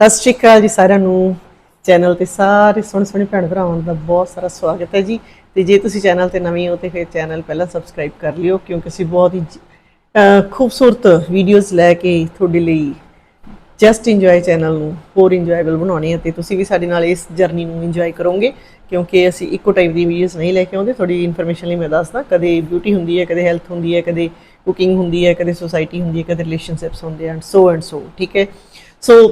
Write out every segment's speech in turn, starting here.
ਸਤਿ ਸ਼੍ਰੀ ਅਕਾਲ ਜੀ ਸਾਰਿਆਂ ਨੂੰ। ਚੈਨਲ ਤੇ ਸਾਰੇ ਸੋਹਣੇ ਸੋਹਣੇ ਭੈਣ ਭਰਾਵਾਂ ਦਾ ਬਹੁਤ ਸਾਰਾ ਸਵਾਗਤ ਹੈ ਜੀ। ਤੇ ਜੇ ਤੁਸੀਂ ਚੈਨਲ ਤੇ ਨਵੇਂ ਹੋ ਤੇ ਫਿਰ ਚੈਨਲ ਪਹਿਲਾਂ ਸਬਸਕ੍ਰਾਈਬ ਕਰ ਲਿਓ ਕਿਉਂਕਿ ਅਸੀਂ ਬਹੁਤ ਹੀ ਖੂਬਸੂਰਤ ਵੀਡੀਓਜ਼ ਲੈ ਕੇ ਤੁਹਾਡੇ ਲਈ ਜਸਟ ਇੰਜੋਏ ਚੈਨਲ ਨੂੰ ਹੋਰ ਇੰਜੋਏਬਲ ਬਣਾਉਣੇ ਆ ਤੇ ਤੁਸੀਂ ਵੀ ਸਾਡੇ ਨਾਲ ਇਸ ਜਰਨੀ ਨੂੰ ਇੰਜੋਏ ਕਰੋਗੇ ਕਿਉਂਕਿ ਅਸੀਂ ਇੱਕੋ ਟਾਈਪ ਦੀ ਵੀਡੀਓਜ਼ ਨਹੀਂ ਲੈ ਕੇ ਆਉਂਦੇ। ਥੋੜੀ ਇਨਫੋਰਮੇਸ਼ਨ ਲਈ ਮੈਂ ਦੱਸਦਾ, ਕਦੇ ਬਿਊਟੀ ਹੁੰਦੀ ਹੈ, ਕਦੇ ਹੈਲਥ ਹੁੰਦੀ ਹੈ, ਕਦੇ ਕੁਕਿੰਗ ਹੁੰਦੀ ਹੈ, ਕਦੇ ਸੋਸਾਇਟੀ ਹੁੰਦੀ ਹੈ, ਕਦੇ ਰਿਲੇਸ਼ਨਸ਼ਿਪਸ ਹੁੰਦੇ ਐਂਡ ਸੋ ਐਂਡ ਸੋ ਠੀਕ ਹੈ। ਸੋ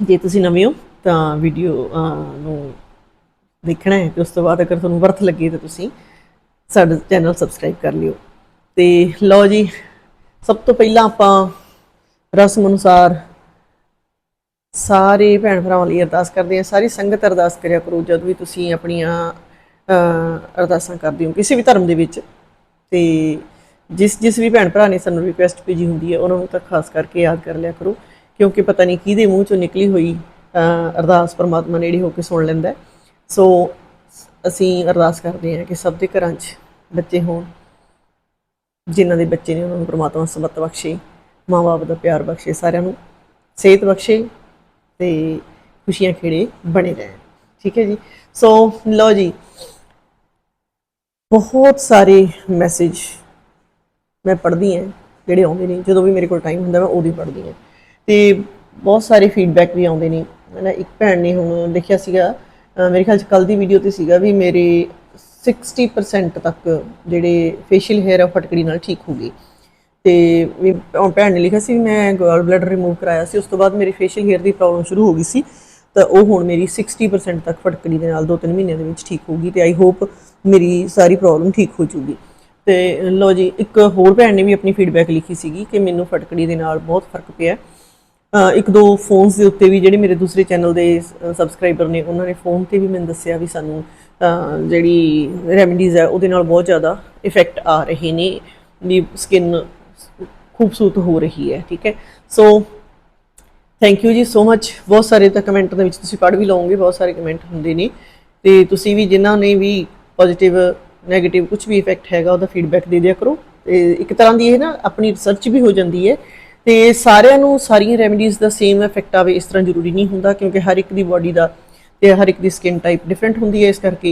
ਜੇ ਤੁਸੀਂ ਨਵੇਂ ਹੋ, ਤਾਂ ਵੀਡੀਓ ਨੂੰ ਦੇਖਣਾ ਹੈ ਤੇ ਉਸ ਤੋਂ ਬਾਅਦ ਅਗਰ ਤੁਹਾਨੂੰ ਵਰਥ ਲੱਗੇ ਤਾਂ ਤੁਸੀਂ ਸਾਡਾ ਚੈਨਲ ਸਬਸਕ੍ਰਾਈਬ ਕਰ ਲਿਓ। ਤੇ ਲਓ ਜੀ, ਸਭ ਤੋਂ ਪਹਿਲਾਂ ਆਪਾਂ ਰਸਮ ਅਨੁਸਾਰ ਸਾਰੇ ਭੈਣ ਭਰਾਵਾਂ ਲਈ ਅਰਦਾਸ ਕਰਦੇ ਹਾਂ। ਸਾਰੀ ਸੰਗਤ ਅਰਦਾਸ ਕਰਿਆ ਕਰੋ, ਜਦ ਵੀ ਤੁਸੀਂ ਆਪਣੀਆਂ ਅਰਦਾਸਾਂ ਕਰਦੇ ਹੋ, ਕਿਸੇ ਵੀ ਧਰਮ ਦੇ ਵਿੱਚ। ਤੇ ਜਿਸ ਜਿਸ ਵੀ ਭੈਣ ਭਰਾ ਨੇ ਸਾਨੂੰ ਰਿਕੁਐਸਟ ਭੇਜੀ ਹੁੰਦੀ ਹੈ, ਉਹਨਾਂ ਨੂੰ ਤਾਂ ਖਾਸ ਕਰਕੇ ਯਾਦ ਕਰ ਲਿਆ ਕਰੋ। ਕਿਉਂਕਿ ਪਤਾ ਨਹੀਂ ਕਿਹਦੇ ਮੂੰਹ ਚੋਂ ਨਿਕਲੀ ਹੋਈ ਅਰਦਾਸ ਪਰਮਾਤਮਾ ਨੇੜੇ ਹੋ ਕੇ ਸੁਣ ਲੈਂਦਾ ਸੋ ਅਸੀਂ ਅਰਦਾਸ ਕਰਦੇ ਹਾਂ ਕਿ ਸਭ ਦੇ ਘਰਾਂ 'ਚ ਬੱਚੇ ਹੋਣ, ਜਿਨ੍ਹਾਂ ਦੇ ਬੱਚੇ ਨੇ ਉਹਨਾਂ ਨੂੰ ਪ੍ਰਮਾਤਮਾ ਸਬਤ ਬਖਸ਼ੇ, ਮਾਂ-ਬਾਪ ਦਾ ਪਿਆਰ ਬਖਸ਼ੇ, ਸਾਰਿਆਂ ਨੂੰ ਸਿਹਤ ਬਖਸ਼ੇ ਤੇ ਖੁਸ਼ੀਆਂ ਖੇੜੇ ਬਣੇ ਰਹਿਣ। ਠੀਕ ਹੈ ਜੀ? ਸੋ ਲਓ ਜੀ, ਬਹੁਤ ਸਾਰੇ ਮੈਸੇਜ ਮੈਂ ਪੜ੍ਹਦੀ ਹਾਂ, ਜਿਹੜੇ ਆਉਂਦੇ ਨੇ, ਜਦੋਂ ਵੀ ਮੇਰੇ ਕੋਲ ਟਾਈਮ ਹੁੰਦਾ ਮੈਂ ਉਦੋਂ ਹੀ ਪੜ੍ਹਦੀ ਹਾਂ। ਤੇ ਬਹੁਤ ਸਾਰੇ ਫੀਡਬੈਕ ਵੀ ਆਉਂਦੇ ਨੇ। ਹਨਾ, ਇੱਕ ਭੈਣ ਨੇ ਹੁਣ ਲਿਖਿਆ ਸੀਗਾ ਮੇਰੇ ਖਿਆਲ ਚ ਕੱਲ ਦੀ ਵੀਡੀਓ ਤੇ ਸੀਗਾ ਵੀ ਮੇਰੇ 60% ਤੱਕ ਜਿਹੜੇ ਫੇਸ਼ੀਅਲ ਹੈਅਰ ਆ ਫਟਕੜੀ ਨਾਲ ਠੀਕ ਹੋ ਗਏ। ਤੇ ਵੀ ਭੈਣ ਨੇ ਲਿਖਿਆ ਸੀ ਵੀ ਮੈਂ ਗਾਲ ਬਲੈਡਰ ਰਿਮੂਵ ਕਰਾਇਆ ਸੀ, ਉਸ ਤੋਂ ਬਾਅਦ ਮੇਰੇ ਫੇਸ਼ੀਅਲ ਹੈਅਰ ਦੀ ਪ੍ਰੋਬਲਮ ਸ਼ੁਰੂ ਹੋ ਗਈ ਸੀ। ਤਾਂ ਉਹ ਹੁਣ ਮੇਰੀ 60% ਤੱਕ ਫਟਕੜੀ ਦੇ ਨਾਲ 2-3 ਮਹੀਨਿਆਂ ਦੇ ਵਿੱਚ ਠੀਕ ਹੋਊਗੀ ਤੇ ਆਈ ਹੋਪ ਮੇਰੀ ਸਾਰੀ ਪ੍ਰੋਬਲਮ ਠੀਕ ਹੋ ਜੂਗੀ। ਤੇ ਲਓ ਜੀ, ਇੱਕ ਹੋਰ ਭੈਣ ਨੇ ਵੀ ਆਪਣੀ ਫੀਡਬੈਕ ਲਿਖੀ ਸੀਗੀ ਕਿ ਮੈਨੂੰ ਫਟਕੜੀ ਦੇ ਨਾਲ ਬਹੁਤ ਫ਼ਰਕ ਪਿਆ। ਇੱਕ ਦੋ ਫੋਨਸ ਦੇ ਉੱਤੇ ਵੀ ਜਿਹੜੇ ਮੇਰੇ ਦੂਸਰੇ ਚੈਨਲ ਦੇ ਸਬਸਕ੍ਰਾਈਬਰ ਨੇ, ਉਹਨਾਂ ਨੇ ਫੋਨ ਤੇ ਵੀ ਮੈਨੂੰ ਦੱਸਿਆ ਵੀ ਸਾਨੂੰ ਜਿਹੜੀ ਰੈਮਡੀਜ਼ ਹੈ, ਉਹਦੇ ਨਾਲ ਬਹੁਤ ਜ਼ਿਆਦਾ ਇਫੈਕਟ ਆ ਰਹੇ ਨੇ, ਵੀ ਸਕਿਨ ਖੂਬਸੂਰਤ ਹੋ ਰਹੀ ਹੈ, ਠੀਕ ਹੈ? ਸੋ ਥੈਂਕ ਯੂ ਜੀ ਸੋ ਮੱਚ ਬਹੁਤ ਸਾਰੇ ਤਾਂ ਕਮੈਂਟ ਦੇ ਵਿੱਚ ਤੁਸੀਂ ਪੜ੍ਹ ਵੀ ਲਓਗੇ, ਬਹੁਤ ਸਾਰੇ ਕਮੈਂਟ ਹੁੰਦੇ ਨੇ। ਤੇ ਤੁਸੀਂ ਵੀ ਜਿਨ੍ਹਾਂ ਨੇ ਵੀ ਪੋਜ਼ਿਟਿਵ 네ਗੇਟਿਵ ਕੁਝ ਵੀ ਇਫੈਕਟ ਹੈਗਾ, ਉਹਦਾ ਫੀਡਬੈਕ ਦੇ ਦਿਆ ਕਰੋ। ਤੇ ਇੱਕ ਤਰ੍ਹਾਂ ਦੀ ਇਹ ਨਾ, ਆਪਣੀ ਰਿਸਰਚ ਵੀ ਹੋ ਜਾਂਦੀ ਹੈ ਤੇ ਸਾਰਿਆਂ ਨੂੰ ਸਾਰੀਆਂ ਰੈਮਡੀਜ਼ ਦਾ ਸੇਮ ਇਫੈਕਟ ਆਵੇ, ਇਸ ਤਰ੍ਹਾਂ ਜ਼ਰੂਰੀ ਨਹੀਂ ਹੁੰਦਾ, ਕਿਉਂਕਿ ਹਰ ਇੱਕ ਦੀ ਬਾਡੀ ਦਾ ਤੇ ਹਰ ਇੱਕ ਦੀ ਸਕਿਨ ਟਾਈਪ ਡਿਫਰੈਂਟ ਹੁੰਦੀ ਹੈ ਇਸ ਕਰਕੇ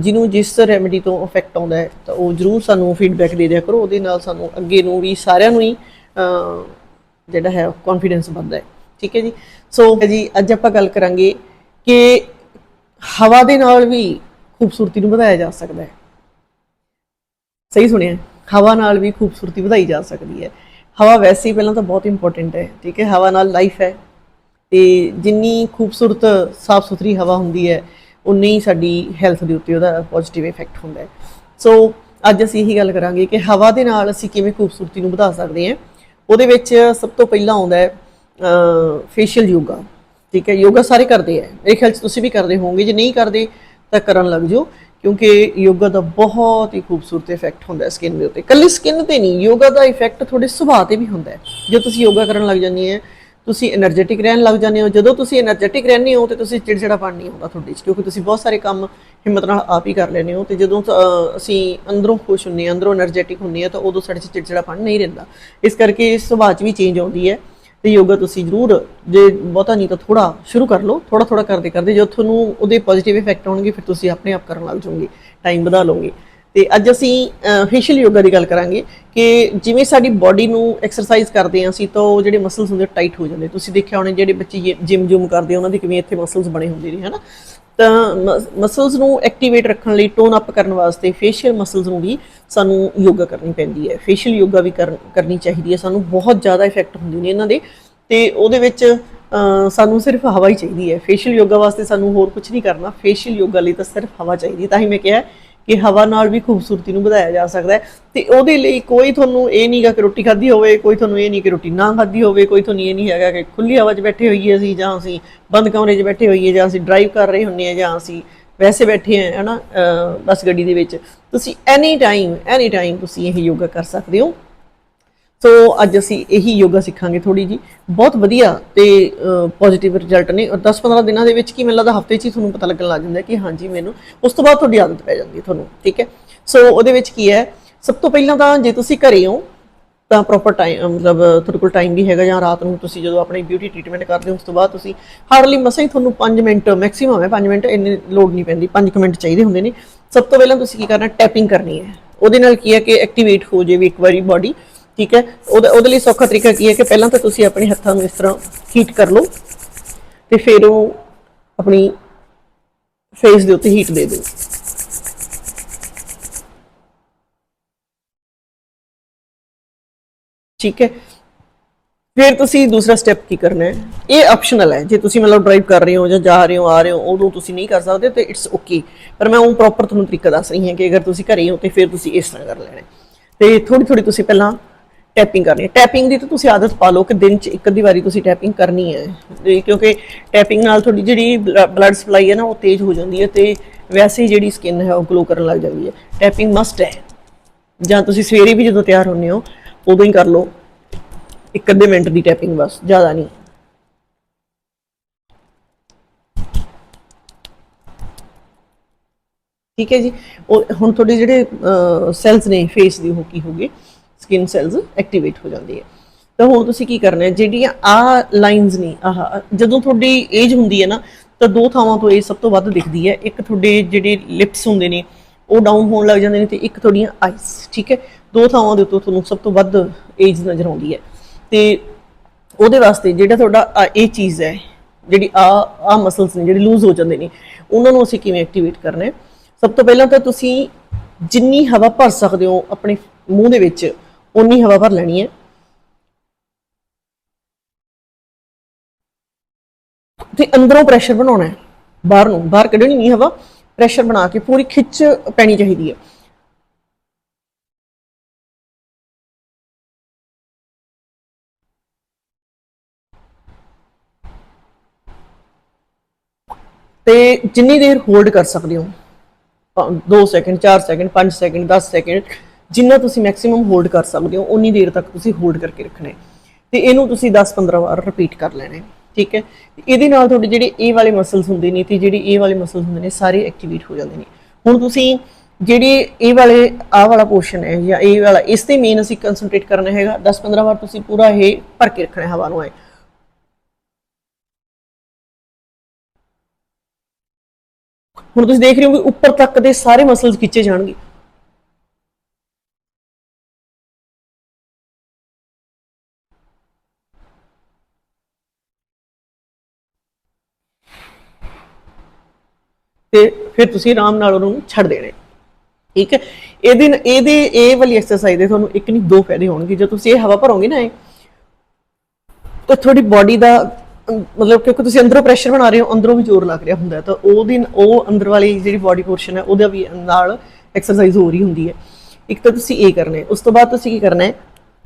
ਜਿਹਨੂੰ ਜਿਸ ਰੈਮਡੀ ਤੋਂ ਇਫੈਕਟ ਆਉਂਦਾ ਹੈ, ਤਾਂ ਉਹ ਜ਼ਰੂਰ ਸਾਨੂੰ ਫੀਡਬੈਕ ਦੇ ਦਿਆ ਕਰੋ, ਉਹਦੇ ਨਾਲ ਸਾਨੂੰ ਅੱਗੇ ਨੂੰ ਵੀ ਸਾਰਿਆਂ ਨੂੰ ਹੀ ਜਿਹੜਾ ਹੈ ਕੌਨਫੀਡੈਂਸ ਵੱਧਦਾ ਹੈ। ਠੀਕ ਹੈ ਜੀ? ਸੋ ਜੀ, ਅੱਜ ਆਪਾਂ ਗੱਲ ਕਰਾਂਗੇ ਕਿ ਹਵਾ ਦੇ ਨਾਲ ਵੀ ਖੂਬਸੂਰਤੀ ਨੂੰ ਵਧਾਇਆ ਜਾ ਸਕਦਾ ਹੈ। ਸਹੀ ਸੁਣਿਆ? ਹਵਾ ਨਾਲ ਵੀ ਖੂਬਸੂਰਤੀ ਵਧਾਈ ਜਾ ਸਕਦੀ ਹੈ। ਹਵਾ ਵੈਸੇ ਹੀ ਪਹਿਲਾਂ ਤਾਂ ਬਹੁਤ ਇੰਪੋਰਟੈਂਟ ਹੈ, ਠੀਕ ਹੈ? ਹਵਾ ਨਾਲ ਲਾਈਫ ਹੈ। ਤੇ ਜਿੰਨੀ ਖੂਬਸੂਰਤ ਸਾਫ਼ ਸੁਥਰੀ ਹਵਾ ਹੁੰਦੀ ਹੈ ਉਨੀ ਹੀ ਸਾਡੀ ਹੈਲਥ ਦੇ ਉੱਤੇ ਉਹਦਾ ਪੋਜ਼ਿਟਿਵ ਇਫੈਕਟ ਹੁੰਦਾ ਹੈ। ਸੋ ਅੱਜ ਅਸੀਂ ਇਹੀ ਗੱਲ ਕਰਾਂਗੇ ਕਿ ਹਵਾ ਦੇ ਨਾਲ ਅਸੀਂ ਕਿਵੇਂ ਖੂਬਸੂਰਤੀ ਨੂੰ ਵਧਾ ਸਕਦੇ ਹਾਂ। ਉਹਦੇ ਵਿੱਚ ਸਭ ਤੋਂ ਪਹਿਲਾਂ ਆਉਂਦਾ ਹੈ ਫੇਸ਼ੀਅਲ ਯੋਗਾ ਠੀਕ ਹੈ? ਯੋਗਾ ਸਾਰੇ ਕਰਦੇ ਆ ਮੇਰੇ ਖਿਆਲ ਚ ਤੁਸੀਂ ਵੀ ਕਰਦੇ ਹੋਵੋਗੇ। ਜੇ ਨਹੀਂ ਕਰਦੇ, ਤਾਂ ਕਰਨ ਲੱਗ ਜਾਓ। ਕਿਉਂਕਿ ਯੋਗਾ ਦਾ ਬਹੁਤ ਹੀ ਖੂਬਸੂਰਤ ਇਫੈਕਟ ਹੁੰਦਾ ਹੈ ਸਕਿਨ ਦੇ ਉੱਤੇ। ਕੱਲੀ ਸਕਿਨ ਤੇ ਨਹੀਂ, ਯੋਗਾ ਦਾ ਇਫੈਕਟ ਤੁਹਾਡੇ ਸੁਭਾਅ ਤੇ ਵੀ ਹੁੰਦਾ ਹੈ। ਜੇ ਤੁਸੀਂ ਯੋਗਾ ਕਰਨ ਲੱਗ ਜਾਂਦੇ ਹੋ, ਤੁਸੀਂ એનર્ਜੈਟਿਕ ਰਹਿਣ ਲੱਗ ਜਾਂਦੇ ਹੋ। ਜਦੋਂ ਤੁਸੀਂ એનર્ਜੈਟਿਕ ਰਹਿੰਦੇ ਹੋ ਤੇ ਤੁਸੀਂ ਚਿੜਚਿੜਾਪਣ ਨਹੀਂ ਹੁੰਦਾ ਤੁਹਾਡੇ 'ਚ, ਕਿਉਂਕਿ ਤੁਸੀਂ ਬਹੁਤ ਸਾਰੇ ਕੰਮ ਹਿੰਮਤ ਨਾਲ ਆਪ ਹੀ ਕਰ ਲੈਂਦੇ ਹੋ ਤੇ ਜਦੋਂ ਅਸੀਂ ਅੰਦਰੋਂ ਖੁਸ਼ ਹੁੰਨੇ ਆ ਅੰਦਰੋਂ એનર્ਜੈਟਿਕ ਹੁੰਨੇ ਆ ਤਾਂ ਉਦੋਂ ਸਾਡੇ 'ਚ ਚਿੜਚਿੜਾਪਣ ਨਹੀਂ ਰਹਿੰਦਾ। ਇਸ ਕਰਕੇ ਸੁਭਾਅ 'ਚ ਵੀ ਚੇਂਜ ਆਉਂਦੀ ਹੈ। ਤੇ ਯੋਗਾ ਤੁਸੀਂ ਜ਼ਰੂਰ ਜੇ ਬਹੁਤਾ ਨਹੀਂ ਤਾਂ ਥੋੜਾ ਸ਼ੁਰੂ ਕਰ ਲਓ ਥੋੜਾ ਥੋੜਾ ਕਰਦੇ ਕਰਦੇ ਜਦੋਂ ਤੁਹਾਨੂੰ ਉਹਦੇ ਪੋਜ਼ਿਟਿਵ ਇਫੈਕਟ ਆਉਣਗੇ, ਫਿਰ ਤੁਸੀਂ ਆਪਣੇ ਆਪ ਕਰਨ ਲੱਗ ਜਾਓਗੇ ਟਾਈਮ ਵਧਾ ਲਓਗੇ। ਤੇ ਅੱਜ ਅਸੀਂ ਫੇਸ਼ੀਅਲ ਯੋਗਾ ਦੀ ਗੱਲ ਕਰਾਂਗੇ ਕਿ ਜਿਵੇਂ ਸਾਡੀ ਬਾਡੀ ਨੂੰ ਐਕਸਰਸਾਈਜ਼ ਕਰਦੇ ਹਾਂ ਅਸੀਂ ਤਾਂ ਉਹ ਜਿਹੜੇ ਮਸਲਸ ਹੁੰਦੇ ਟਾਈਟ ਹੋ ਜਾਂਦੇ। ਤੁਸੀਂ ਦੇਖਿਆ ਹੋਣੇ ਜਿਹੜੇ ਬੱਚੇ ਜਿਮ ਜੁਮ ਕਰਦੇ ਉਹਨਾਂ ਦੇ ਕਿਵੇਂ ਇੱਥੇ ਮਸਲਸ ਬਣੇ ਹੁੰਦੇ ਨੇ, ਹਨਾ? ਤਾਂ ਮਸਲਸ ਨੂੰ ਐਕਟੀਵੇਟ ਰੱਖਣ ਲਈ ਟੋਨ ਅਪ ਕਰਨ ਵਾਸਤੇ ਫੇਸ਼ੀਅਲ ਮਸਲਸ ਨੂੰ ਵੀ ਸਾਨੂੰ ਯੋਗਾ ਕਰਨੀ ਪੈਂਦੀ ਹੈ। ਫੇਸ਼ੀਅਲ ਯੋਗਾ ਵੀ ਕਰਨੀ ਚਾਹੀਦੀ ਹੈ। ਸਾਨੂੰ ਬਹੁਤ ਜ਼ਿਆਦਾ ਇਫੈਕਟ ਹੁੰਦੇ ਨੇ ਇਹਨਾਂ ਦੇ। ਤੇ ਉਹਦੇ ਵਿੱਚ ਸਾਨੂੰ ਸਿਰਫ ਹਵਾ ਹੀ ਚਾਹੀਦੀ ਹੈ। ਫੇਸ਼ੀਅਲ ਯੋਗਾ ਵਾਸਤੇ ਸਾਨੂੰ ਹੋਰ ਕੁਝ ਨਹੀਂ ਕਰਨਾ। ਫੇਸ਼ੀਅਲ ਯੋਗਾ ਲਈ ਤਾਂ ਸਿਰਫ ਹਵਾ ਚਾਹੀਦੀ ਹੈ। ਤਾਂ ਹੀ ਮੈਂ ਕਿਹਾ ਕਿ ਹਵਾ ਨਾਲ ਵੀ ਖੂਬਸੂਰਤੀ ਨੂੰ ਵਧਾਇਆ ਜਾ ਸਕਦਾ ਹੈ। ਤੇ ਉਹਦੇ ਲਈ ਕੋਈ ਤੁਹਾਨੂੰ ਇਹ ਨਹੀਂਗਾ ਕਿ ਰੋਟੀ ਖਾਧੀ ਹੋਵੇ, ਕੋਈ ਤੁਹਾਨੂੰ ਇਹ ਨਹੀਂ ਕਿ ਰੋਟੀ ਨਾ ਖਾਧੀ ਹੋਵੇ, ਕੋਈ ਤੁਹਾਨੂੰ ਇਹ ਨਹੀਂ ਹੈਗਾ ਕਿ ਖੁੱਲੀ ਹਵਾ 'ਚ ਬੈਠੇ ਹੋਈਏ ਅਸੀਂ ਜਾਂ ਅਸੀਂ ਬੰਦ ਕਮਰੇ 'ਚ ਬੈਠੇ ਹੋਈਏ ਜਾਂ ਅਸੀਂ ਡਰਾਈਵ ਕਰ ਰਹੇ ਹੁੰਨੇ ਆ ਜਾਂ ਅਸੀਂ ਵੈਸੇ ਬੈਠੇ ਆ ਹਨਾ, ਅਹ, ਬੱਸ ਗੱਡੀ ਦੇ ਵਿੱਚ। ਤੁਸੀਂ ਐਨੀ ਟਾਈਮ ਐਨੀ ਟਾਈਮ ਤੁਸੀਂ ਇਹ ਯੋਗਾ ਕਰ ਸਕਦੇ ਹੋ। ਸੋ ਅੱਜ ਅਸੀਂ ਇਹੀ ਯੋਗਾ ਸਿੱਖਾਂਗੇ ਥੋੜੀ ਜੀ ਬਹੁਤ ਵਧੀਆ ਤੇ ਪੋਜ਼ਿਟਿਵ ਰਿਜ਼ਲਟ ਨੇ। ਔਰ 10-15 ਦਿਨਾਂ ਦੇ ਵਿੱਚ ਕੀ ਮੈਨੂੰ ਲੱਗਦਾ, ਹਫ਼ਤੇ 'ਚ ਹੀ ਤੁਹਾਨੂੰ ਪਤਾ ਲੱਗਣ ਲੱਗ ਜਾਂਦਾ ਕਿ ਹਾਂਜੀ, ਮੈਨੂੰ ਉਸ ਤੋਂ ਬਾਅਦ ਤੁਹਾਡੀ ਆਦਤ ਪੈ ਜਾਂਦੀ ਹੈ ਤੁਹਾਨੂੰ, ਠੀਕ ਹੈ? ਸੋ ਉਹਦੇ ਵਿੱਚ ਕੀ ਹੈ, ਸਭ ਤੋਂ ਪਹਿਲਾਂ ਤਾਂ ਜੇ ਤੁਸੀਂ ਘਰੇ ਹੋ, ਤਾਂ ਪ੍ਰੋਪਰ ਟਾਈਮ ਮਤਲਬ ਤੁਹਾਡੇ ਕੋਲ ਟਾਈਮ ਵੀ ਹੈਗਾ ਜਾਂ ਰਾਤ ਨੂੰ ਤੁਸੀਂ ਜਦੋਂ ਆਪਣੀ ਬਿਊਟੀ ਟ੍ਰੀਟਮੈਂਟ ਕਰਦੇ ਹੋ, ਉਸ ਤੋਂ ਬਾਅਦ ਤੁਸੀਂ ਹਾਰਡਲੀ ਮਸਾਂ ਹੀ ਤੁਹਾਨੂੰ 5 ਮਿੰਟ ਮੈਕਸਿਮਮ ਹੈ 5 ਮਿੰਟ, ਇੰਨੀ ਲੋਡ ਨਹੀਂ ਪੈਂਦੀ। 5 ਮਿੰਟ ਚਾਹੀਦੇ ਹੁੰਦੇ ਨੇ। ਸਭ ਤੋਂ ਪਹਿਲਾਂ ਤੁਸੀਂ ਕੀ ਕਰਨਾ ਟੈਪਿੰਗ ਕਰਨੀ ਹੈ। ਉਹਦੇ ਨਾਲ ਕੀ ਹੈ ਕਿ ਐਕਟੀਵੇਟ ਹੋ ਜਾਵੇ ਇੱਕ ਵਾਰੀ ਬਾਡੀ ਠੀਕ ਹੈ? ਉਹਦਾ ਉਹਦੇ ਲਈ ਸੌਖਾ ਤਰੀਕਾ ਕੀ ਹੈ ਕਿ ਪਹਿਲਾਂ ਤਾਂ ਤੁਸੀਂ ਆਪਣੇ ਹੱਥਾਂ ਨੂੰ ਇਸ ਤਰ੍ਹਾਂ ਹੀਟ ਕਰ ਲਓ ਤੇ ਫਿਰ ਉਹ ਆਪਣੀ ਫੇਸ ਦੇ ਉੱਤੇ ਹੀਟ ਦੇ ਦਿਓ। ਠੀਕ ਹੈ? ਫਿਰ ਤੁਸੀਂ ਦੂਸਰਾ ਸਟੈਪ ਕੀ ਕਰਨਾ ਹੈ? ਇਹ ਆਪਸ਼ਨਲ ਹੈ। ਜੇ ਤੁਸੀਂ ਮਤਲਬ ਡਰਾਈਵ ਕਰ ਰਹੇ ਹੋ ਜਾਂ ਜਾ ਰਹੇ ਹੋ, ਆ ਰਹੇ ਹੋ, ਉਦੋਂ ਤੁਸੀਂ ਨਹੀਂ ਕਰ ਸਕਦੇ ਤੇ ਇਟਸ ਓਕੇ ਪਰ ਮੈਂ ਉਹ ਪ੍ਰੋਪਰ ਤੁਹਾਨੂੰ ਤਰੀਕਾ ਦੱਸ ਰਹੀ ਹਾਂ ਕਿ ਅਗਰ ਤੁਸੀਂ ਘਰੇ ਹੋ ਤੇ ਫਿਰ ਤੁਸੀਂ ਇਸ ਤਰ੍ਹਾਂ ਕਰ ਲੈਣਾ ਹੈ। ਤੇ ਥੋੜੀ ਥੋੜੀ ਤੁਸੀਂ ਪਹਿਲਾਂ ਟੈਪਿੰਗ ਕਰਨੀ ਹੈ। ਟੈਪਿੰਗ ਦੀ ਤਾਂ ਤੁਸੀਂ ਆਦਤ ਪਾ ਲਓ ਕਿ ਦਿਨ 'ਚ ਇੱਕ ਅੱਧੀ ਵਾਰੀ ਤੁਸੀਂ ਟੈਪਿੰਗ ਕਰਨੀ ਹੈ। ਕਿਉਂਕਿ ਟੈਪਿੰਗ ਨਾਲ ਤੁਹਾਡੀ ਜਿਹੜੀ ਬਲੱਡ ਸਪਲਾਈ ਹੈ ਨਾ, ਉਹ ਤੇਜ਼ ਹੋ ਜਾਂਦੀ ਹੈ ਤੇ ਵੈਸੇ ਹੀ ਜਿਹੜੀ ਸਕਿਨ ਹੈ, ਉਹ ਗਲੋ ਕਰਨ ਲੱਗ ਜਾਂਦੀ ਹੈ। ਟੈਪਿੰਗ ਮਸਟ ਹੈ। ਜਾਂ ਤੁਸੀਂ ਸਵੇਰੇ ਵੀ ਜਦੋਂ ਤਿਆਰ ਹੁੰਦੇ ਹੋ, ਉਦੋਂ ਹੀ ਕਰ ਲਓ। ਇੱਕ ਅੱਧੇ ਮਿੰਟ ਦੀ ਟੈਪਿੰਗ ਬਸ, ਜ਼ਿਆਦਾ ਨਹੀਂ। ਠੀਕ ਹੈ ਜੀ। ਉਹ, ਹੁਣ ਤੁਹਾਡੇ ਜਿਹੜੇ ਸੈਲਸ ਨੇ ਫੇਸ ਦੀ ਹੋ ਕੀ ਹੋਗੇ ਸਕਿਨ ਸੈਲਸ ਐਕਟੀਵੇਟ ਹੋ ਜਾਂਦੀ ਹੈ। ਤਾਂ ਹੁਣ ਤੁਸੀਂ ਕੀ ਕਰਨਾ ਹੈ, ਜਿਹੜੀਆਂ ਆ ਲਾਈਨਸ ਨੇ, ਆਹ, ਜਦੋਂ ਤੁਹਾਡੀ ਏਜ ਹੁੰਦੀ ਹੈ ਨਾ, ਤਾਂ ਦੋ ਥਾਵਾਂ ਤੋਂ ਇਹ ਸਭ ਤੋਂ ਵੱਧ ਦਿਖਦੀ ਹੈ। ਇੱਕ ਤੁਹਾਡੇ ਜਿਹੜੇ ਲਿਪਸ ਹੁੰਦੇ ਨੇ, ਉਹ ਡਾਊਨ ਹੋਣ ਲੱਗ ਜਾਂਦੇ ਨੇ ਤੇ ਇੱਕ ਤੁਹਾਡੀਆਂ ਆਈਸ ਠੀਕ ਹੈ? ਦੋ ਥਾਵਾਂ ਦੇ ਉੱਤੇ ਤੁਹਾਨੂੰ ਸਭ ਤੋਂ ਵੱਧ ਏਜ ਨਜ਼ਰ ਆਉਂਦੀ ਹੈ। ਤੇ ਉਹਦੇ ਵਾਸਤੇ ਜਿਹੜਾ ਤੁਹਾਡਾ ਆਹ ਇਹ ਚੀਜ਼ ਹੈ, ਜਿਹੜੀ ਆ ਆ ਮਸਲਸ ਨੇ, ਜਿਹੜੇ ਲੂਜ਼ ਹੋ ਜਾਂਦੇ ਨੇ, ਉਹਨਾਂ ਨੂੰ ਅਸੀਂ ਕਿਵੇਂ ਐਕਟੀਵੇਟ ਕਰਨਾ ਹੈ? ਸਭ ਤੋਂ ਪਹਿਲਾਂ ਤਾਂ ਤੁਸੀਂ ਜਿੰਨੀ ਹਵਾ ਭਰ ਸਕਦੇ ਹੋ ਆਪਣੇ ਮੂੰਹ ਦੇ ਵਿੱਚ ਉਨੀ ਹਵਾ ਭਰ ਲੈਣੀ ਹੈ। ਤੇ ਅੰਦਰੋਂ ਪ੍ਰੈਸ਼ਰ ਬਣਾਉਣਾ ਹੈ, ਬਾਹਰ ਨੂੰ, ਬਾਹਰ ਕੱਢਣੀ ਨਹੀਂ ਹਵਾ ਪ੍ਰੈਸ਼ਰ ਬਣਾ ਕੇ ਪੂਰੀ ਖਿੱਚ ਪੈਣੀ ਚਾਹੀਦੀ ਹੈ। ਤੇ ਜਿੰਨੀ ਦੇਰ ਹੋਲਡ ਕਰ ਸਕਦੇ ਹੋ 2 ਸੈਕਿੰਡ 4 ਸੈਕਿੰਡ 5 ਸੈਕਿੰਡ 10 ਸੈਕਿੰਡ ਜਿੰਨਾ ਤੁਸੀਂ ਮੈਕਸਿਮਮ ਹੋਲਡ ਕਰ ਸਕਦੇ ਹੋ ਉਨੀ ਦੇਰ ਤੱਕ ਤੁਸੀਂ ਹੋਲਡ ਕਰਕੇ ਰੱਖਣਾ। ਹੈ ਤੇ ਇਹਨੂੰ ਤੁਸੀਂ 10-15 ਵਾਰ ਰਿਪੀਟ ਕਰ ਲੈਣਾ ਹੈ ਠੀਕ ਹੈ? ਇਹਦੇ ਨਾਲ ਤੁਹਾਡੇ ਜਿਹੜੇ ਇਹ ਵਾਲੇ ਮਸਲਸ ਹੁੰਦੇ ਨੇ, ਤੇ ਜਿਹੜੇ ਇਹ ਵਾਲੇ ਮਸਲਸ ਹੁੰਦੇ ਨੇ, ਸਾਰੇ ਐਕਟੀਵੇਟ ਹੋ ਜਾਂਦੇ ਨੇ। ਹੁਣ ਤੁਸੀਂ ਜਿਹੜੇ ਇਹ ਵਾਲੇ ਆਹ ਵਾਲਾ ਪੋਰਸ਼ਨ ਹੈ ਜਾਂ ਇਹ ਵਾਲਾ, ਇਸ ਤੇ ਮੇਨ ਅਸੀਂ ਕਨਸੈਂਟਰੇਟ ਕਰਨਾ ਹੈਗਾ। 10-15 ਵਾਰ ਤੁਸੀਂ ਪੂਰਾ ਇਹ ਭਰ ਕੇ ਰੱਖਣਾ ਹਵਾ ਨੂੰ। ਐ ਹੁਣ ਤੁਸੀਂ ਦੇਖ ਰਹੇ ਹੋ ਕਿ ਉੱਪਰ ਤੱਕ ਦੇ ਸਾਰੇ ਮਸਲਸ ਖਿੱਚੇ ਜਾਣਗੇ। ਤੇ ਫਿਰ ਤੁਸੀਂ ਆਰਾਮ ਨਾਲ ਉਹਨੂੰ ਛੱਡ ਦੇਣੇ। ਠੀਕ ਹੈ? ਇਹ ਦਿਨ ਇਹਦੇ, ਇਹ ਵਾਲੀ ਐਕਸਰਸਾਈਜ਼ ਦੇ ਤੁਹਾਨੂੰ ਇੱਕ ਨਹੀਂ, ਦੋ ਫਾਇਦੇ ਹੋਣਗੇ। ਜੇ ਤੁਸੀਂ ਇਹ ਹਵਾ ਭਰੋਗੇ ਨਾ ਇਹ, ਤਾਂ ਤੁਹਾਡੀ ਬਾਡੀ ਦਾ ਮਤਲਬ ਕਿਉਂਕਿ ਤੁਸੀਂ ਅੰਦਰੋਂ ਪ੍ਰੈਸ਼ਰ ਬਣਾ ਰਹੇ ਹੋ, ਅੰਦਰੋਂ ਵੀ ਜ਼ੋਰ ਲੱਗ ਰਿਹਾ ਹੁੰਦਾ ਤਾਂ ਉਹ ਦਿਨ, ਉਹ ਅੰਦਰ ਵਾਲੀ ਜਿਹੜੀ ਬਾਡੀ ਪੋਰਸ਼ਨ ਹੈ, ਉਹਦਾ ਵੀ ਨਾਲ ਐਕਸਰਸਾਈਜ਼ ਹੋ ਰਹੀ ਹੁੰਦੀ ਹੈ। ਇੱਕ ਤਾਂ ਤੁਸੀਂ ਇਹ ਕਰਨਾ ਹੈ। ਉਸ ਤੋਂ ਬਾਅਦ ਤੁਸੀਂ ਕੀ ਕਰਨਾ ਹੈ?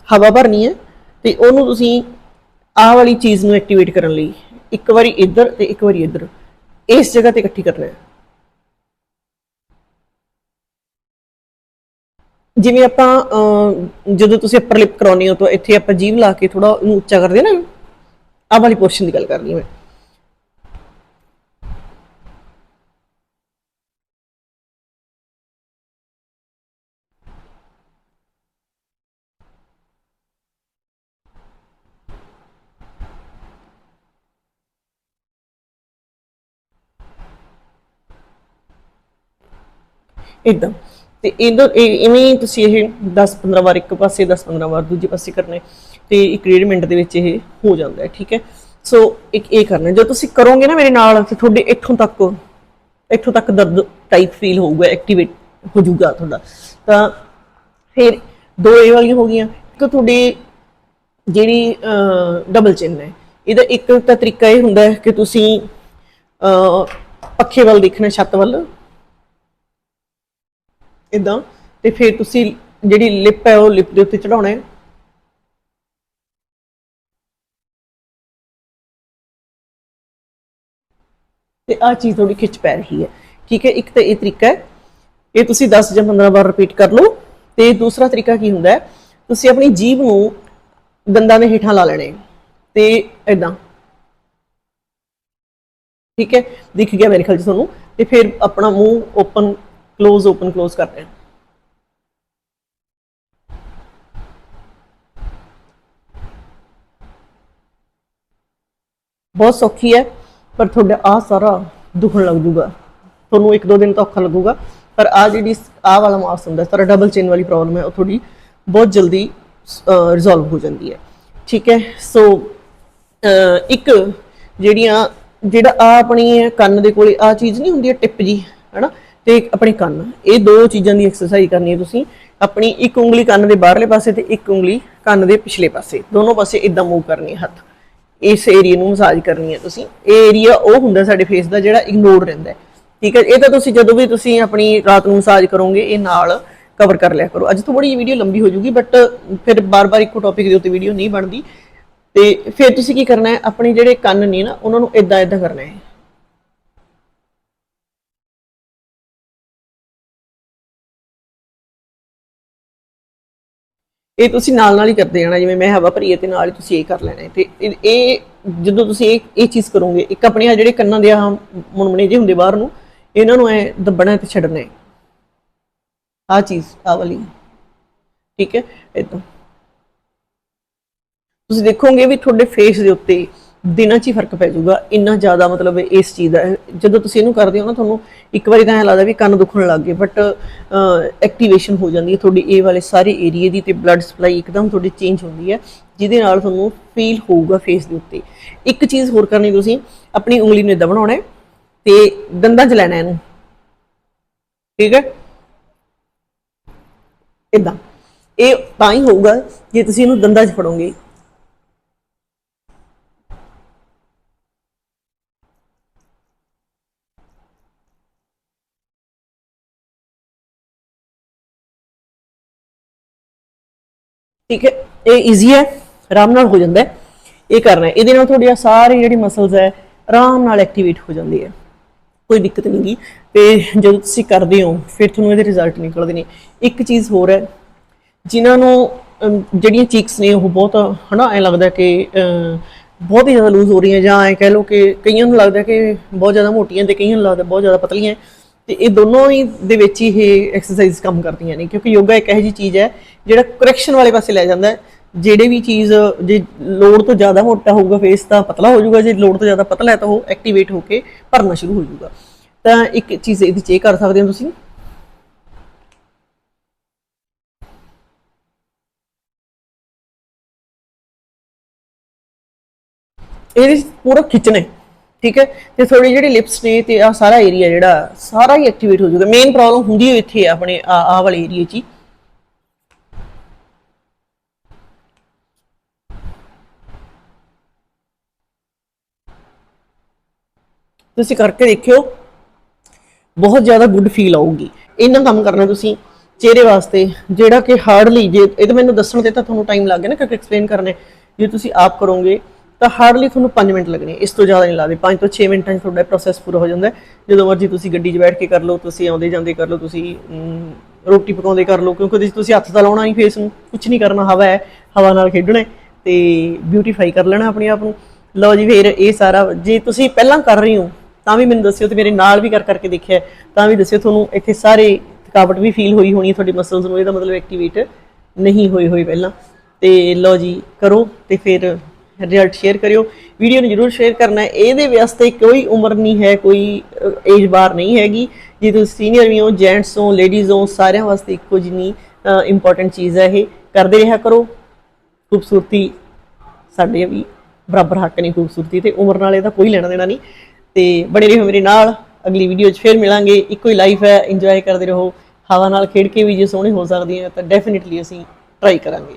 ਹਵਾ ਭਰਨੀ ਹੈ ਤੇ ਉਹਨੂੰ ਤੁਸੀਂ ਆਹ ਵਾਲੀ ਚੀਜ਼ ਨੂੰ ਐਕਟੀਵੇਟ ਕਰਨ ਲਈ ਇੱਕ ਵਾਰੀ ਇੱਧਰ ਤੇ ਇੱਕ ਵਾਰੀ ਇੱਧਰ। ਇਸ ਜਗ੍ਹਾ ਤੇ ਇਕੱਠੀ ਕਰਨਾ ਹੈ। ਜਿਵੇਂ ਆਪਾਂ ਅਹ, ਜਦੋਂ ਤੁਸੀਂ ਅਪਰ ਲਿਪ ਕਰਾਉਣੀ ਹੋ ਤਾਂ ਇੱਥੇ ਆਪਾਂ ਜੀਭ ਲਾ ਕੇ ਥੋੜਾ ਉਹਨੂੰ ਉੱਚਾ ਕਰਦੇ ਨਾ ਆਹ ਵਾਲੀ ਪੋਰਸ਼ਨ ਦੀ ਗੱਲ ਕਰ ਰਹੀ ਹਾਂ ਮੈਂ। ਇਦਾਂ। ਤੇ ਇਹਦੋਂ ਇਹ- ਇਵੇਂ ਤੁਸੀਂ ਇਹ 10-15 ਵਾਰ ਇੱਕ ਪਾਸੇ 10-15 ਵਾਰ ਦੂਜੇ ਪਾਸੇ ਕਰਨਾ ਤੇ ਇੱਕ ਡੇਢ ਮਿੰਟ ਦੇ ਵਿੱਚ ਇਹ ਹੋ ਜਾਂਦਾ ਹੈ, ਠੀਕ ਹੈ? ਸੋ ਇੱਕ ਇਹ ਕਰਨਾ, ਜਦੋਂ ਤੁਸੀਂ ਕਰੋਗੇ ਨਾ ਮੇਰੇ ਨਾਲ, ਤੇ ਤੁਹਾਡੇ ਇੱਥੋਂ ਤੱਕ ਇੱਥੋਂ ਤੱਕ ਦਰਦ ਟਾਈਪ ਫੀਲ ਹੋਊਗਾ ਐਕਟੀਵੇਟ ਹੋ ਜਾਊਗਾ ਤੁਹਾਡਾ। ਤਾਂ ਫਿਰ ਦੋ ਇਹ ਵਾਲੀਆਂ ਹੋ ਗਈਆਂ, ਇੱਕ ਤੁਹਾਡੀ ਜਿਹੜੀ ਡਬਲ ਚਿੰਨ ਹੈ, ਇਹਦਾ ਇੱਕ ਤਾਂ ਤਰੀਕਾ ਇਹ ਹੁੰਦਾ ਹੈ ਕਿ ਤੁਸੀਂ ਪੱਖੇ ਵੱਲ ਦੇਖਣਾ, ਛੱਤ ਵੱਲ ਇਦਾਂ, ਤੇ ਫਿਰ ਤੁਸੀਂ ਜਿਹੜੀ ਲਿਪ ਹੈ ਉਹ ਲਿਪ ਦੇ ਉੱਤੇ ਚੜਾਉਣਾ ਹੈ। ਤੇ ਆ ਚੀਜ਼ ਥੋੜੀ ਖਿੱਚ ਪੈ ਰਹੀ ਹੈ। ਠੀਕ ਹੈ, ਇੱਕ ਤਾਂ ਇਹ ਤਰੀਕਾ ਹੈ, ਇਹ ਤੁਸੀਂ 10 ਜਾਂ 15 ਵਾਰ ਰਿਪੀਟ ਕਰ ਲਓ, ਤੇ ਦੂਸਰਾ ਤਰੀਕਾ ਕੀ ਹੁੰਦਾ ਹੈ, ਤੁਸੀਂ ਆਪਣੀ ਜੀਭ ਨੂੰ ਦੰਦਾਂ ਦੇ ਹੇਠਾਂ ਲਾ ਲੈਣੇ। ਤੇ ਇਦਾਂ। ਠੀਕ ਹੈ, ਦਿਖ ਗਿਆ ਮੇਰੇ ਖਿਆਲ ਚ ਤੁਹਾਨੂੰ। ਤੇ ਫਿਰ ਆਪਣਾ ਮੂੰਹ ਓਪਨ क्लोज ओपन क्लोज कर रहे हैं ਬਹੁਤ ਸੌਖੀ ਹੈ ਪਰ ਤੁਹਾਡਾ ਆ ਸਾਰਾ ਦੁਖਣ ਲੱਗ ਜੂਗਾ ਤੁਹਾਨੂੰ ਇੱਕ ਦੋ ਦਿਨ ਤਾਂ ਔਖਾ ਲੱਗੂਗਾ ਪਰ ਆ ਜਿਹੜੀ ਆ ਵਾਲਾ ਮਾਸ ਹੁੰਦਾ ਸਾਰਾ ਡਬਲ ਚੇਨ ਵਾਲੀ ਪ੍ਰੋਬਲਮ ਹੈ ਉਹ ਥੋੜੀ ਬਹੁਤ ਜਲਦੀ ਰਿਜ਼ੋਲਵ ਹੋ ਜਾਂਦੀ ਹੈ ਠੀਕ ਹੈ ਸੋ ਇੱਕ ਜਿਹੜੀਆਂ ਜਿਹੜਾ ਆ ਆਪਣੀ ਕੰਨ ਦੇ ਕੋਲੇ ਆ ਚੀਜ਼ ਨਹੀਂ ਹੁੰਦੀ ਹੈ ਟਿਪ ਜੀ ਹੈਨਾ ਤੇ ਆਪਣੇ ਕੰਨ। ਇਹ ਦੋ ਚੀਜ਼ਾਂ ਦੀ ਐਕਸਰਸਾਈਜ਼ ਕਰਨੀ ਹੈ ਤੁਸੀਂ। ਆਪਣੀ ਇੱਕ ਉਂਗਲੀ ਕੰਨ ਦੇ ਬਾਹਰਲੇ ਪਾਸੇ ਤੇ ਇੱਕ ਉਂਗਲੀ ਕੰਨ ਦੇ ਪਿਛਲੇ ਪਾਸੇ। ਦੋਨੋਂ ਪਾਸੇ ਇਦਾਂ ਮੂਵ ਕਰਨੀ ਹੈ ਹੱਥ। ਇਸ ਏਰੀਆ ਨੂੰ ਮਸਾਜ ਕਰਨੀ ਹੈ ਤੁਸੀਂ। ਇਹ ਏਰੀਆ ਉਹ ਹੁੰਦਾ ਸਾਡੇ ਫੇਸ ਦਾ ਜਿਹੜਾ ਇਗਨੋਰ ਰਹਿੰਦਾ ਹੈ। ਠੀਕ ਹੈ, ਇਹ ਤਾਂ ਤੁਸੀਂ ਜਦੋਂ ਵੀ ਤੁਸੀਂ ਆਪਣੀ ਰਾਤ ਨੂੰ ਮਸਾਜ ਕਰੋਗੇ, ਇਹ ਨਾਲ ਕਵਰ ਕਰ ਲਿਆ ਕਰੋ। ਅੱਜ ਥੋੜੀ ਜਿਹੀ ਵੀਡੀਓ ਲੰਬੀ ਹੋ ਜੂਗੀ ਬਟ ਫਿਰ ਬਾਰ-ਬਾਰ ਇੱਕੋ ਟੌਪਿਕ ਦੇ ਉੱਤੇ ਵੀਡੀਓ ਨਹੀਂ ਬਣਦੀ। ਤੇ ਫਿਰ ਤੁਸੀਂ ਕੀ ਕਰਨਾ ਹੈ, ਆਪਣੇ ਜਿਹੜੇ ਕੰਨ ਨੇ ਨਾ, ਉਹਨਾਂ ਨੂੰ ਇਦਾਂ ਇਦਾਂ ਕਰਨਾ ਹੈ। ਇਹ ਤੁਸੀਂ ਨਾਲ ਨਾਲ ਹੀ ਕਰਦੇ ਜਾਣਾ ਜਿਵੇਂ ਮੈਂ ਹਵਾ ਭਰੀ ਤੇ ਨਾਲ ਹੀ ਤੁਸੀਂ ਇਹ ਕਰ ਲੈਣਾ ਹੈ। ਤੇ ਇਹ- ਇਹ ਜਦੋਂ ਤੁਸੀਂ ਇਹ ਇਹ ਚੀਜ਼ ਕਰੋਗੇ, ਇੱਕ ਆਪਣੇ ਆ ਜਿਹੜੇ ਕੰਨਾਂ ਦੇ ਆ ਮੁਣਮਣੇ ਜਿਹੇ ਹੁੰਦੇ ਬਾਹਰ ਨੂੰ, ਇਹਨਾਂ ਨੂੰ ਐ ਦੱਬਣਾ ਤੇ ਛੱਡਣਾ ਹੈ। ਆ ਚੀਜ਼ ਆ ਵਾਲੀ। ਠੀਕ ਹੈ? ਇਦਾਂ ਤੁਸੀਂ ਦੇਖੋਗੇ ਵੀ ਤੁਹਾਡੇ ਫੇਸ ਦੇ ਉੱਤੇ ਦਿਨਾਂ 'ਚ ਹੀ ਫ਼ਰਕ ਪੈ ਜਾਊਗਾ। ਇੰਨਾ ਜ਼ਿਆਦਾ ਮਤਲਬ ਇਸ ਚੀਜ਼ ਦਾ ਹੈ। ਜਦੋਂ ਤੁਸੀਂ ਇਹਨੂੰ ਕਰਦੇ ਹੋ ਨਾ ਤੁਹਾਨੂੰ ਇੱਕ ਵਾਰੀ ਤਾਂ ਐਂ ਲੱਗਦਾ ਵੀ ਕੰਨ ਦੁਖਣ ਲੱਗ ਗਏ ਬਟ ਐਕਟੀਵੇਸ਼ਨ ਹੋ ਜਾਂਦੀ ਹੈ ਤੁਹਾਡੀ ਇਹ ਵਾਲੇ ਸਾਰੇ ਏਰੀਏ ਦੀ ਤੇ ਬਲੱਡ ਸਪਲਾਈ ਇੱਕਦਮ ਤੁਹਾਡੀ ਚੇਂਜ ਹੁੰਦੀ ਹੈ, ਜਿਹਦੇ ਨਾਲ ਤੁਹਾਨੂੰ ਫੀਲ ਹੋਊਗਾ ਫੇਸ ਦੇ ਉੱਤੇ। ਇੱਕ ਚੀਜ਼ ਹੋਰ ਕਰਨੀ ਤੁਸੀਂ, ਆਪਣੀ ਉਂਗਲੀ ਨੂੰ ਇਦਾਂ ਬਣਾਉਣਾ ਹੈ ਤੇ ਦੰਦਾਂ 'ਚ ਲੈਣਾ ਇਹਨੂੰ। ਠੀਕ ਹੈ? ਇਦਾਂ ਇਹ ਤਾਂ ਹੀ ਹੋਊਗਾ ਜੇ ਤੁਸੀਂ ਇਹਨੂੰ ਦੰਦਾਂ 'ਚ ਫੜੋਗੇ। ਠੀਕ ਹੈ, ਇਹ ਈਜ਼ੀ ਹੈ, ਆਰਾਮ ਨਾਲ ਹੋ ਜਾਂਦਾ ਹੈ। ਇਹ ਕਰਨਾ ਹੈ। ਇਹਦੇ ਨਾਲ ਤੁਹਾਡੀਆਂ ਸਾਰੀ ਜਿਹੜੀ ਮਸਲਸ ਹੈ, ਆਰਾਮ ਨਾਲ ਐਕਟੀਵੇਟ ਹੋ ਜਾਂਦੀ ਹੈ। ਕੋਈ ਦਿੱਕਤ ਨਹੀਂ ਗੀ। ਤੇ ਜਦੋਂ ਤੁਸੀਂ ਕਰਦੇ ਹੋ, ਫਿਰ ਤੁਹਾਨੂੰ ਇਹਦੇ ਰਿਜ਼ਲਟ ਨਿਕਲਦੇ ਨੇ। ਇੱਕ ਚੀਜ਼ ਹੋਰ ਹੈ, ਜਿਨ੍ਹਾਂ ਨੂੰ ਜਿਹੜੀਆਂ ਚੀਕਸ ਨੇ, ਉਹ ਬਹੁਤ, ਹਨਾ, ਐ ਲੱਗਦਾ ਕਿ ਬਹੁਤ ਹੀ ਜ਼ਿਆਦਾ ਲੂਜ਼ ਹੋ ਰਹੀਆਂ ਜਾਂ ਐ ਕਹਿ ਲਓ ਕਿ ਕਈਆਂ ਨੂੰ ਲੱਗਦਾ ਕਿ ਬਹੁਤ ਜ਼ਿਆਦਾ ਮੋਟੀਆਂ ਤੇ ਕਈਆਂ ਨੂੰ ਲੱਗਦਾ ਬਹੁਤ ਜ਼ਿਆਦਾ ਪਤਲੀਆਂ। ਤੇ ਇਹ ਦੋਨੋਂ ਹੀ ਦੇ ਵਿੱਚ ਹੀ ਇਹ ਐਕਸਰਸਾਈਜ਼ ਕੰਮ ਕਰਦੀਆਂ ਨੇ, ਕਿਉਂਕਿ ਯੋਗਾ ਇੱਕ ਇਹੋ ਜਿਹੀ ਚੀਜ਼ ਹੈ ਜਿਹੜਾ ਕਰੈਕਸ਼ਨ ਵਾਲੇ ਪਾਸੇ ਲੈ ਜਾਂਦਾ ਹੈ। ਜਿਹੜੇ ਵੀ ਚੀਜ਼ ਜੇ ਲੋਡ ਤੋਂ ਜ਼ਿਆਦਾ ਮੋਟਾ ਹੋਊਗਾ ਫੇਸ ਤਾਂ ਪਤਲਾ ਹੋ ਜਾਊਗਾ, ਜੇ ਲੋਡ ਤੋਂ ਜ਼ਿਆਦਾ ਪਤਲਾ ਹੈ ਤਾਂ ਉਹ ਐਕਟੀਵੇਟ ਹੋ ਕੇ ਭਰਨਾ ਸ਼ੁਰੂ ਹੋ ਜਾਊਗਾ। ਤਾਂ ਇੱਕ ਚੀਜ਼ ਇਹਦੀ ਚੇਕ ਕਰ ਸਕਦੇ ਹੋ ਤੁਸੀਂ। ਇਹਦੇ ਪੂਰਾ ਖਿੱਚਣਾ ਠੀਕ ਹੈ? ਤੇ ਥੋੜੀ ਜਿਹੜੀ ਲਿਪਸ ਨੇ ਤੇ ਆ ਸਾਰਾ ਏਰੀਆ ਜਿਹੜਾ, ਸਾਰਾ ਹੀ ਐਕਟੀਵੇਟ ਹੋ ਜਾਊਗਾ। ਮੇਨ ਪ੍ਰੋਬਲਮ ਹੁੰਦੀ ਹੈ ਇੱਥੇ ਆਪਣੇ ਆ, ਆਹ ਵਾਲੇ ਏਰੀਆ 'ਚ ਤੁਸੀਂ ਕਰਕੇ ਦੇਖਿਓ। ਬਹੁਤ ਜ਼ਿਆਦਾ ਗੁੱਡ ਫੀਲ ਆਊਗੀ। ਇਹਨਾਂ ਕੰਮ ਕਰਨਾ ਤੁਸੀਂ ਚਿਹਰੇ ਵਾਸਤੇ, ਜਿਹੜਾ ਕਿ ਹਾਰਡਲੀ ਜੇ, ਇਹ ਤਾਂ ਮੈਨੂੰ ਦੱਸਣ ਤੇ ਤਾਂ ਤੁਹਾਨੂੰ ਟਾਈਮ ਲੱਗ ਗਿਆ ਨਾ, ਕਿਉਂਕਿ ਐਕਸਪਲੇਨ ਕਰਨੇ। ਜੇ ਤੁਸੀਂ ਆਪ ਕਰੋਗੇ ਤਾਂ ਹਾਰਡਲੀ ਤੁਹਾਨੂੰ 5 ਮਿੰਟ ਲੱਗਣੇ, ਇਸ ਤੋਂ ਜ਼ਿਆਦਾ ਨਹੀਂ ਲੱਗਦੇ। 5 ਤੋਂ 6 ਮਿੰਟਾਂ 'ਚ ਤੁਹਾਡਾ ਪ੍ਰੋਸੈਸ ਪੂਰਾ ਹੋ ਜਾਂਦਾ ਜਦੋਂ ਮਰਜ਼ੀ ਤੁਸੀਂ ਗੱਡੀ 'ਚ ਬੈਠ ਕੇ ਕਰ ਲਓ, ਤੁਸੀਂ ਆਉਂਦੇ ਜਾਂਦੇ ਕਰ ਲਓ, ਤੁਸੀਂ ਰੋਟੀ ਪਕਾਉਂਦੇ ਕਰ ਲਓ, ਕਿਉਂਕਿ ਉਹਦੇ 'ਚ ਤੁਸੀਂ ਹੱਥ ਤਾਂ ਲਾਉਣਾ ਨਹੀਂ ਫੇਸ ਨੂੰ। ਕੁਝ ਨਹੀਂ ਕਰਨਾ, ਹਵਾ ਹੈ, ਹਵਾ ਨਾਲ ਖੇਡਣਾ ਹੈ ਤੇ ਬਿਊਟੀਫਾਈ ਕਰ ਲੈਣਾ ਆਪਣੇ ਆਪ ਨੂੰ। ਲਓ ਜੀ ਫਿਰ ਇਹ ਸਾਰਾ, ਜੇ ਤੁਸੀਂ ਪਹਿਲਾਂ ਕਰ ਰਹੇ ਹੋ, ਤਾਂ ਵੀ ਮੈਨੂੰ ਦੱਸਿਓ ਤੇ ਮੇਰੇ ਨਾਲ ਵੀ ਕਰ ਕਰਕੇ ਦੇਖਿਆ ਤਾਂ ਵੀ ਦੱਸਿਓ ਤੁਹਾਨੂੰ ਇੱਥੇ ਸਾਰੇ ਥਕਾਵਟ ਵੀ ਫੀਲ ਹੋਈ ਹੋਣੀ ਤੁਹਾਡੇ ਤੁਹਾਡੀ ਮਸਲਸ ਨੂੰ, ਇਹਦਾ ਮਤਲਬ ਐਕਟੀਵੇਟ ਨਹੀਂ ਹੋਏ ਹੋਏ ਪਹਿਲਾਂ। ਤੇ ਲਓ ਜੀ, ਕਰੋ ਤੇ ਫਿਰ ਰਿਜ਼ਲਟ ਸ਼ੇਅਰ ਕਰਿਓ। ਵੀਡੀਓ ਨੂੰ ਜਰੂਰ ਸ਼ੇਅਰ ਕਰਨਾ ਹੈ। ਇਹਦੇ ਵਾਸਤੇ ਕੋਈ ਉਮਰ ਨਹੀਂ ਹੈ, ਕੋਈ ਏਜ ਬਾਰ ਨਹੀਂ ਹੈਗੀ। ਜੇ ਤੁਸੀਂ ਸੀਨੀਅਰ ਵੀ ਹੋ ਜੈਂਟਸ ਹੋ ਲੇਡੀਜ਼ ਹੋ, ਸਾਰਿਆਂ ਵਾਸਤੇ ਇੱਕੋ ਜਿੰਨੀ ਇੰਪੋਰਟੈਂਟ ਚੀਜ਼ ਹੈ ਇਹ। ਕਰਦੇ ਰਿਹਾ ਕਰੋ। ਖੂਬਸੂਰਤੀ ਸਾਡੇ ਵੀ ਬਰਾਬਰ ਹੱਕ ਨੇ ਖੂਬਸੂਰਤੀ ਤੇ। ਉਮਰ ਨਾਲ ਇਹਦਾ ਕੋਈ ਲੈਣਾ ਦੇਣਾ ਨਹੀਂ। ਤੇ ਬੜੇ ਰਹੋ ਮੇਰੇ ਨਾਲ। ਅਗਲੀ ਵੀਡੀਓ 'ਚ ਫੇਰ ਮਿਲਾਂਗੇ। ਇੱਕੋ ਹੀ ਲਾਈਫ ਹੈ। ਇੰਜੋਏ ਕਰਦੇ ਰਹੋ। ਹਵਾ ਨਾਲ ਖੇਡ ਕੇ ਵੀ ਜੇ ਸੋਹਣੇ ਹੋ ਸਕਦੇ ਆ ਤਾਂ ਡੈਫੀਨਿਟਲੀ ਅਸੀਂ ਟਰਾਈ ਕਰਾਂਗੇ।